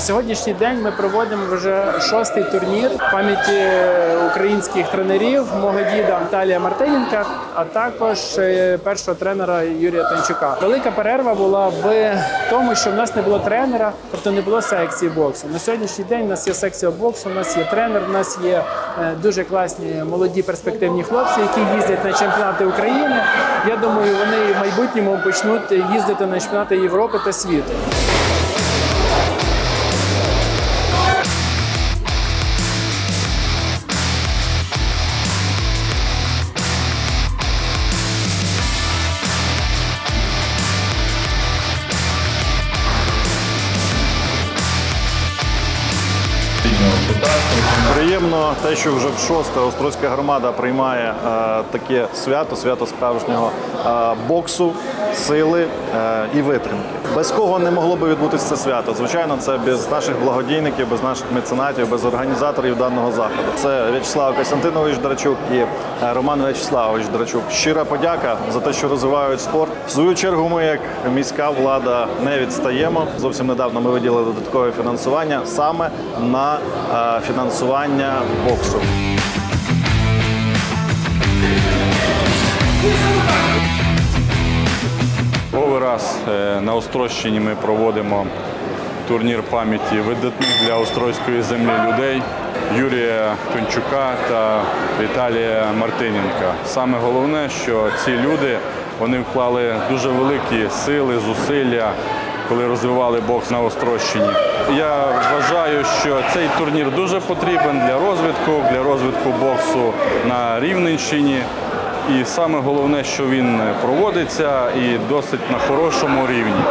сьогоднішній день ми проводимо вже шостий турнір пам'яті українських тренерів мого діда Віталія Мартиненка, а також е, першого тренера Юрія Танчука. Велика перерва була в тому, що в нас не було тренера, тобто не було секції боксу. На сьогоднішній день у нас є секція боксу, у нас є тренер, у нас є е, дуже класні молоді перспективні хлопці, які їздять на чемпіонати України. Я думаю, вони в майбутньому почнуть їздити на чемпіонати Європи та світу. Приємно те, що вже в шосте Острозька громада приймає е, таке свято, свято справжнього е, боксу, сили е, і витримки. Без кого не могло би відбутися це свято. Звичайно, це без наших благодійників, без наших меценатів, без організаторів даного заходу. Це В'ячеслав Костянтинович Драчук і Роман В'ячеславович Драчук. Щира подяка за те, що розвивають спорт. В свою чергу, ми, як міська влада, не відстаємо. Зовсім недавно ми виділили додаткове фінансування саме на е, фінансування боксу. Другий раз е, на Острощині ми проводимо турнір пам'яті видатних для Острозької землі людей Юрія Тончука та Віталія Мартиненка. Саме головне, що ці люди вони вклали дуже великі сили, зусилля, коли розвивали бокс на Острощині. Я вважаю, що цей турнір дуже потрібен для розвитку, для розвитку боксу на Рівненщині. І саме головне, що він проводиться і досить на хорошому рівні.